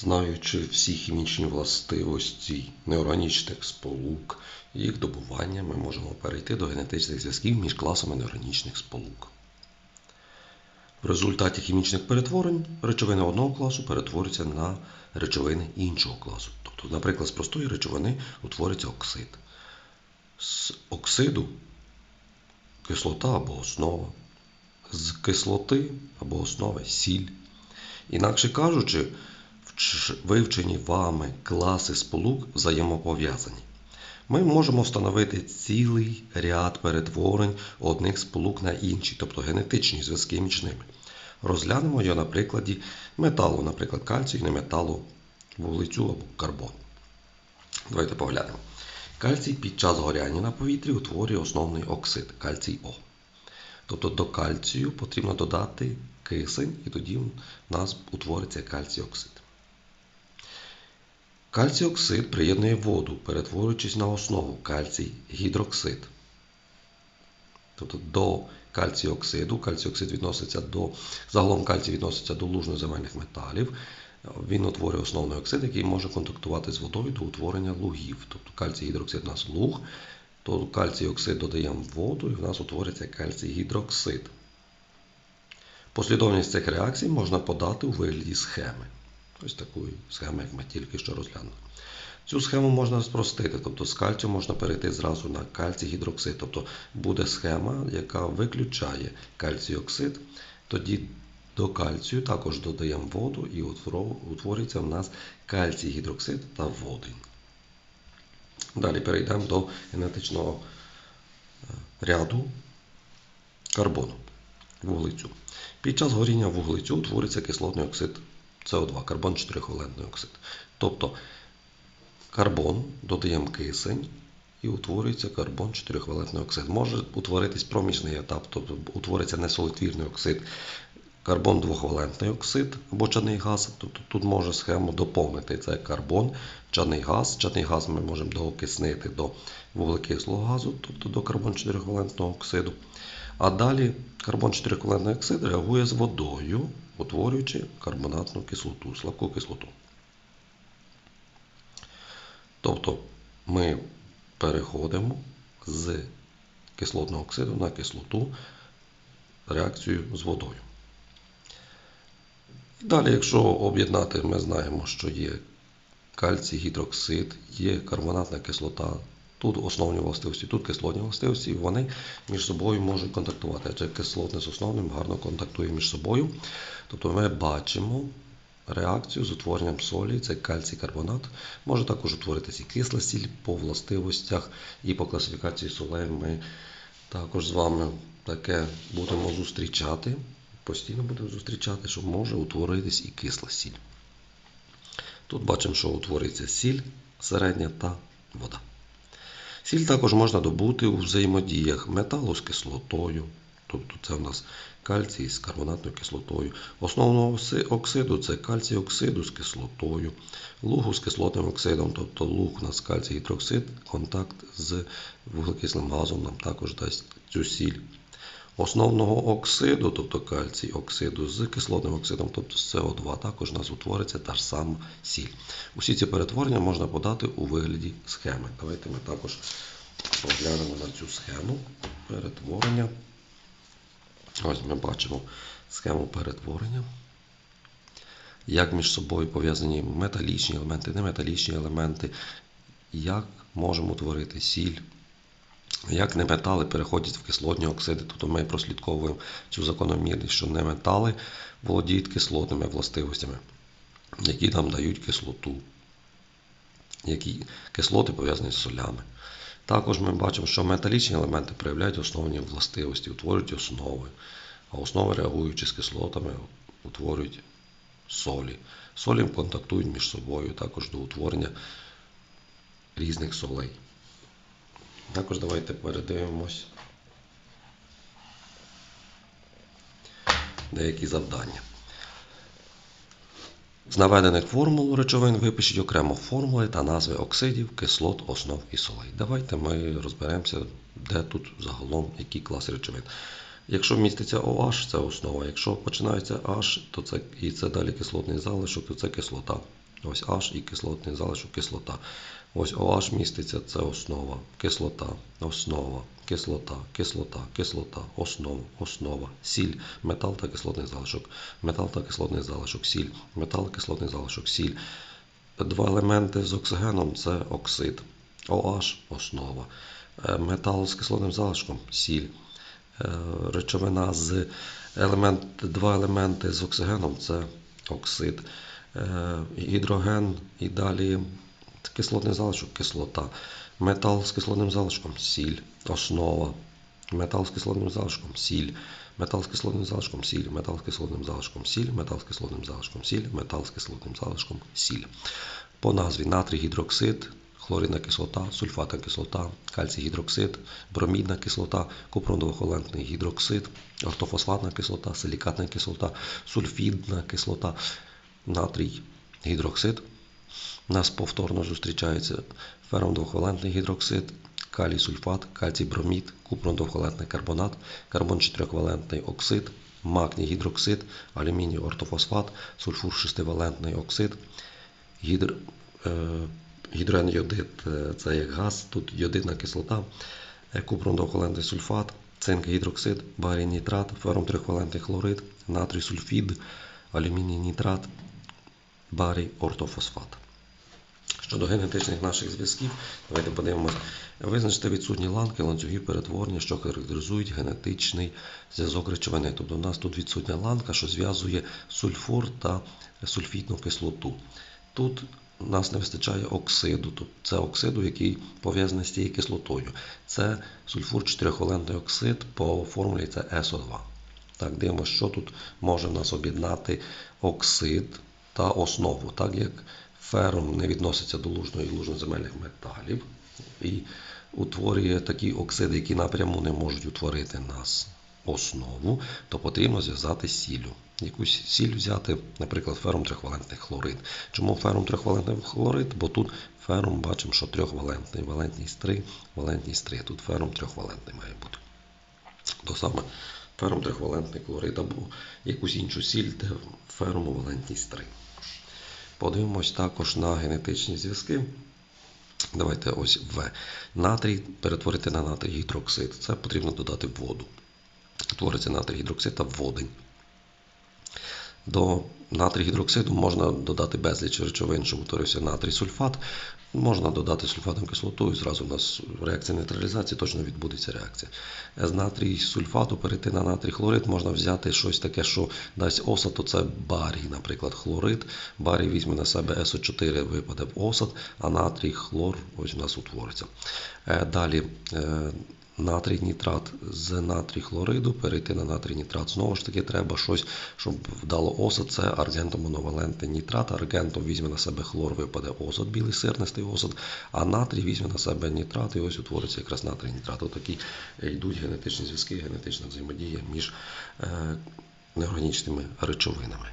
Знаючи всі хімічні властивості неорганічних сполук і їх добування, ми можемо перейти до генетичних зв'язків між класами неорганічних сполук. В результаті хімічних перетворень речовини одного класу перетворюються на речовини іншого класу. Тобто, наприклад, з простої речовини утвориться оксид. З оксиду кислота або основа, з кислоти або основи сіль. Інакше кажучи, вивчені вами класи сполук взаємопов'язані. Ми можемо встановити цілий ряд перетворень одних сполук на інші, тобто генетичні зв'язки між ними. Розглянемо його на прикладі металу, наприклад, кальцію і неметалу вуглецю або карбону. Давайте поглянемо. Кальцій під час горяння на повітрі утворює основний оксид кальцій О. Тобто до кальцію потрібно додати кисень, і тоді в нас утвориться кальцій оксид. Кальцій оксид приєднує воду, перетворюючись на основу кальцій гідроксид. Тобто до кальцію оксиду, кальцій оксид відноситься до загалом кальцій відноситься до лужноземельних металів. Він утворює основний оксид, який може контактувати з водою до утворення лугів. Тобто кальцій гідроксид у нас луг, то кальцій оксид додаємо в воду і в нас утвориться кальцій гідроксид. Послідовність цих реакцій можна подати у вигляді схеми. Ось такої схеми, як ми тільки що розглянули. Цю схему можна спростити, тобто з кальцію можна перейти зразу на кальцій гідроксид. Тобто буде схема, яка виключає кальцій оксид. Тоді до кальцію також додаємо воду і утворюється в нас кальцій гідроксид та водень. Далі перейдемо до генетичного ряду карбону, вуглецю. Під час горіння вуглецю утворюється кислотний оксид СО2, карбон 4-валентний оксид. Тобто карбон додаємо кисень і утворюється карбон 4-валентний оксид. Може утворитись проміжний етап, тобто утвориться несолитвірний оксид, карбон 2-валентний оксид або чадний газ. Тобто тут може схему доповнити це карбон, чадний газ. Чадний газ ми можемо доокиснити до вуглекислого газу, тобто до карбон 4-валентного оксиду. А далі карбон 4-валентний оксид реагує з водою, утворюючи карбонатну кислоту, слабку кислоту. Тобто ми переходимо з кислотного оксиду на кислоту реакцію з водою. Далі, якщо об'єднати, ми знаємо, що є кальцій гідроксид, є карбонатна кислота, тут основні властивості, тут кислотні властивості, і вони між собою можуть контактувати. Адже кислотне з основним гарно контактує між собою. Тобто ми бачимо реакцію з утворенням солі, це кальцій карбонат. Може також утворитися і кисла сіль по властивостях і по класифікації солей ми також з вами таке будемо зустрічати. Постійно будемо зустрічати, що може утворитись і кисла сіль. Тут бачимо, що утвориться сіль середня та вода. Сіль також можна добути у взаємодіях металу з кислотою. Тобто це в нас кальцій з карбонатною кислотою. Основного оксиду це кальцій оксиду з кислотою, лугу з кислотним оксидом, тобто луг у нас кальцій гідроксид, контакт з вуглекислим газом нам також дасть цю сіль. Основного оксиду, тобто кальцій оксиду з кислотним оксидом, тобто з СО2, також у нас утвориться та ж сама сіль. Усі ці перетворення можна подати у вигляді схеми. Давайте ми також поглянемо на цю схему перетворення. Ось ми бачимо схему перетворення. Як між собою пов'язані металічні елементи, неметалічні елементи, як можемо утворити сіль. Як неметали переходять в кислотні оксиди, тобто ми прослідковуємо цю закономірність, що неметали володіють кислотними властивостями, які нам дають кислоту, які кислоти пов'язані з солями. Також ми бачимо, що металічні елементи проявляють основні властивості, утворюють основи, а основи, реагуючи з кислотами, утворюють солі. Солі контактують між собою також до утворення різних солей. Також давайте передивимось деякі завдання. З наведених формул речовин випишіть окремо формули та назви оксидів, кислот, основ і солей. Давайте ми розберемося, де тут загалом які класи речовин. Якщо міститься OH, це основа. Якщо починається H, то це і це далі кислотний залишок, то це кислота. Ось H і кислотний залишок кислота. Ось OH міститься, це основа, кислота, основа, кислота, кислота, кислота, основа, основа, сіль, метал та кислотний залишок, метал та кислотний залишок, сіль, метал, кислотний залишок, сіль. Два елементи з оксигеном це оксид. OH – основа. Е, Метал з кислотним залишком сіль. Е, Речовина з елемент, два елементи з оксигеном це оксид. Е, Гідроген і далі кислотний залишок кислота. Метал з кислотним залишком сіль. Основа. Метал з кислотним залишком сіль. Метал з кислотним залишком сіль. Метал з кислотним залишком сіль. Метал з кислотним залишком сіль. Метал з кислотним залишком сіль. По назві натрій гідроксид, хлоридна кислота, сульфатна кислота, кальцій гідроксид, бромідна кислота, купрондовохолентний гідроксид, ортофосфатна кислота, силікатна кислота, сульфідна кислота, натрій гідроксид. У нас повторно зустрічається фером двохвалентний гідроксид, калій сульфат, кальцій бромід, купрон двохвалентний карбонат, карбон чотирьохвалентний оксид, магній гідроксид, алюміній ортофосфат, сульфур шестивалентний оксид, гідр, е, гідрен йодид е, це як газ, тут йодидна кислота, е, купрон двохвалентний сульфат, цинк гідроксид, барій нітрат, фером трьохвалентний хлорид, натрій сульфід, алюміній нітрат, барій ортофосфат. Щодо генетичних наших зв'язків, давайте подивимося. Визначте відсутні ланки ланцюгів перетворення, що характеризують генетичний зв'язок речовини. Тобто у нас тут відсутня ланка, що зв'язує сульфур та сульфітну кислоту. Тут у нас не вистачає оксиду. Тобто це оксиду, який пов'язаний з цією кислотою. Це сульфур 4 оксид по формулі це СО2. Так, дивимося, що тут може в нас об'єднати оксид та основу, так як ферум не відноситься до лужної і лужноземельних металів і утворює такі оксиди, які напряму не можуть утворити нас основу, то потрібно зв'язати сіллю. Якусь сіль взяти, наприклад, ферум трьохвалентний хлорид. Чому ферум трьохвалентний хлорид? Бо тут ферум бачимо, що трьохвалентний, валентність 3, валентність 3. Тут ферум трьохвалентний має бути. То саме ферум трьохвалентний хлорид або якусь іншу сіль, де феруму валентність 3. Подивимось також на генетичні зв'язки. Давайте ось В. Натрій перетворити на натрій гідроксид. Це потрібно додати в воду. Твориться натрій гідроксид та водень. До натрій гідроксиду можна додати безліч речовин, щоб утворився натрій сульфат. Можна додати сульфатну кислоту і зразу у нас реакція нейтралізації точно відбудеться реакція. З натрій сульфату перейти на натрій хлорид можна взяти щось таке, що дасть осад, то це барій, наприклад, хлорид. Барій візьме на себе СО4, випаде в осад, а натрій хлор ось у нас утвориться. Е, Далі е, натрій нітрат з натрій хлориду, перейти на натрій нітрат. Знову ж таки, треба щось, щоб вдало осад. Це аргентомоновалентний нітрат. Аргентом візьме на себе хлор, випаде осад, білий сирнистий осад, а натрій візьме на себе нітрат, і ось утвориться якраз натрій нітрат. Отакі йдуть генетичні зв'язки, генетична взаємодія між е, неорганічними речовинами.